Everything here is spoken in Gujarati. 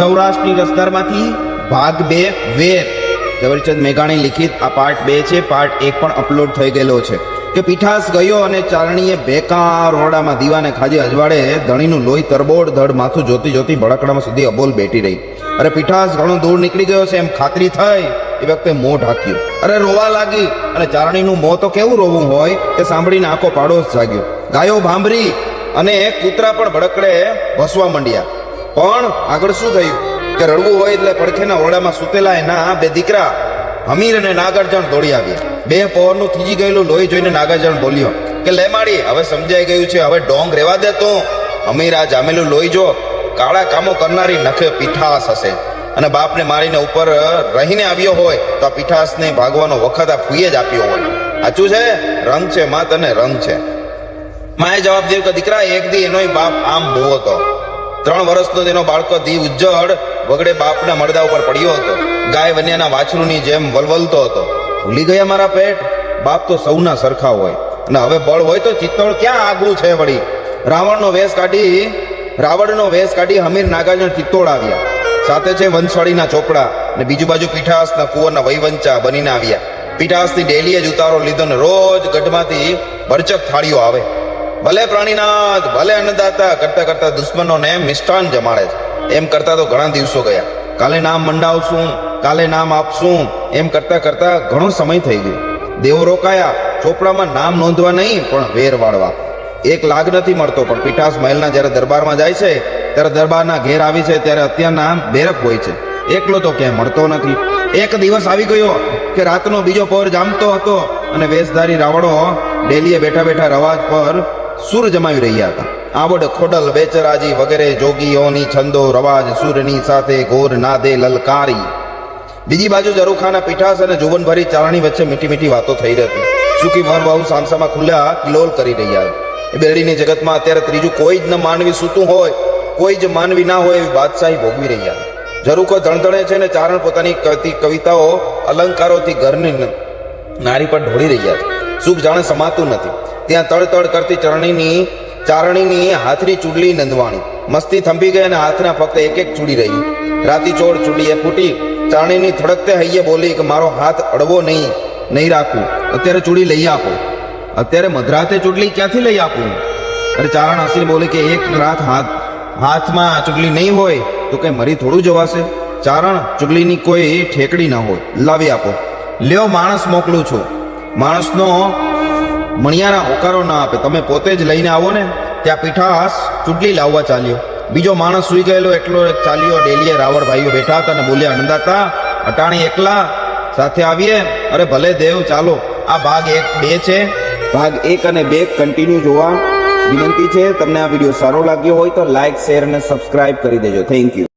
સૌરાષ્ટ્રની રસદારમાંથી ભાગ બે, વેર. ઝવેરચંદ મેઘાણી લિખિત આ પાર્ટ બે છે. પાર્ટ એક પણ અપલોડ થઈ ગયેલો છે. કે પીઠાસ ગયો અને ચારણીએ ભેકા રોડામાં દીવાને ખાજી અજવાડે ધણીનું લોહી તરબોળ ધડ માથું જોતી જોતી ભડકડામાં સુધી અબોલ બેઠી રહી. અરે પીઠાસ ઘણો દૂર નીકળી ગયો છે. એમ ખાતરી થઈ એ વખતે મોં ઢાંક્યું. અરે રોવા લાગી. અને ચારણીનું મોં તો કેવું રોવું હોય કે સાંભળીને આખો પાડોશ જાગ્યો. ગાયો ભાંભરી અને કૂતરા પણ ભડકડે ભસવા માંડ્યા. પણ આગળ શું થયું? કે રડવું હોય એટલે પડખેના ઓરડામાં સૂતેલા એના બે દીકરા હમીર અને નાગાર્જુન દોડી આવ્યા. બે પહોરનું થીજી ગયેલું લોહી જોઈને નાગાર્જુન બોલ્યો, કે લે માડી હવે સમજાઈ ગયું છે, હવે ડોંગ રેવા દે તો. અમીર આ જામેલું લોહી જો કાળા કામો કરનારી નખે પીઠાસ હશે. અને બાપને મારીને ઉપર રહીને આવ્યો હોય, તો આ પીઠાસને ભાગવાનો વખત આ ફૂઈએ જ આપ્યો હોય. સાચું છે? રંગ છે, માત અને રંગ છે. માએ જવાબ દીધો કે દીકરા, એક દી એનોય બાપ આમ બહુ હતો. ત્રણ વર્ષનો તેનો બાળકો દીવ ઉજ્જડ વગડે બાપના મરદા ઉપર પડ્યો હતો. ગાય વન્યાના વાછરૂની જેમ વલવલતો હતો. ભૂલી ગયા મારા પેટ? બાપ તો સૌના સરખા હોય. અને હવે બળ હોય તો ચિત્તોડ ક્યાં આગવું છે વળી? રાવણનો વેશ કાઢી, રાવણનો વેશ કાઢી હમીર નાગાર્જુન ચિત્તોડ આવ્યા. સાથે છે વંશવાડીના ચોપડા અને બીજુ બાજુ પીઠાસના કુંવરના વૈવંચા બનીને આવ્યા. પીઠાસની ડેલીએ જ ઉતારો લીધો ને રોજ ગઢમાંથી ભરચક થાળીઓ આવે. ભલે પ્રાણીનાથ ભલે અન્નદાતા, કરતા કરતા દુશ્મનોને મિષ્ટાન જમાડે છે. એમ કરતા તો ઘણા દિવસો ગયા. કાલે નામ મંડાવશું, કાલે નામ આપશું. એમ કરતા કરતા ઘણો સમય થઈ ગયો. દેવો રોકાયા, ચોપડામાં નામ નોંધવા નહીં, પણ વેર વાળવા. એક લાગ નથી મળતો, પણ પીઠાસ મહેલના જ્યારે દરબારમાં જાય છે, ત્યારે દરબારના ઘેર આવી છે, ત્યારે અત્યારના બેરક હોય છે. એકલો તો ક્યાંય મળતો નથી. એક દિવસ આવી ગયો કે રાતનો બીજો પહોર જામતો હતો અને વેશધારી રાવણો ડેલીએ બેઠા બેઠા રવાજ પર સુર જમાવી રહ્યા હતા આવડ ખોડલ બેચરાજી વગેરે જોગીઓની છંદો રવાજ સુરની સાથે ઘોર નાદે લલકારી. બીજી બાજુ જરૂખાના પીઠાસ અને જુવનભરી ચારણી વચ્ચે મીઠી મીઠી વાતો થઈ રહી હતી સુખી બહુ સામસામા ખુલ્લા કિલોલ કરી રહ્યા એ બેડીની જગતમાં અત્યારે ત્રીજું કોઈ જ ન માનવી સૂતું હોય, કોઈ જ માનવી ના હોય એવી બાદશાહી ભોગવી રહ્યા ઝરૂખો ધણધણે છે ને ચારણ પોતાની કવિ- કવિતાઓ અલંકારોથી ઘરની નારી પર ઢોળી રહ્યા છે. સુખ જાણે સમાતું નથી. ત્યાં તડતડ કરતી ચરણીની, ચારણીની હાથની ચૂડલી નંદવાણી. મસ્તી થંભી ગઈ અને હાથના ફક્ત એક એક ચૂડી રહી. રાતી ચૂડી ચૂડીએ ફૂટી. ચારણીની થડકતે હૈયે બોલી કે મારો હાથ અડવો નહીં નહીં રાખું. અત્યારે ચૂડી લઈ આપો. અત્યારે મધરાતે ચૂડલી ક્યાંથી લઈ આપું? અરે ચારણ હસીને બોલી કે એક રાત હાથ, હાથમાં ચૂડલી નહીં હોય તો કંઈ મરી થોડું જવાશે. ચારણ, ચૂડલીની કોઈ ઠેકડી ન હોય. લાવી આપો. લ્યો, માણસ મોકલું છું. માણસનો મણિયાના હોકારો ના આપે. તમે પોતે જ લઈને આવો ને, ત્યાં પીઠાસ ચૂંટલી લાવવા ચાલ્યો. બીજો માણસ સુઈ ગયેલો એટલો ચાલ્યો. ડેલીએ રાવણ ભાઈઓ બેઠા હતા અને બોલ્યા અનંદાતા અટાણી એકલા સાથે આવીએ? અરે ભલે દેવ, ચાલો. આ ભાગ એક, બે છે. ભાગ એક અને બે કન્ટિન્યુ જોવા વિનંતી છે. તમને આ વીડિયો સારો લાગ્યો હોય તો લાઇક શેર અને સબસ્ક્રાઇબ કરી દેજો. Thank you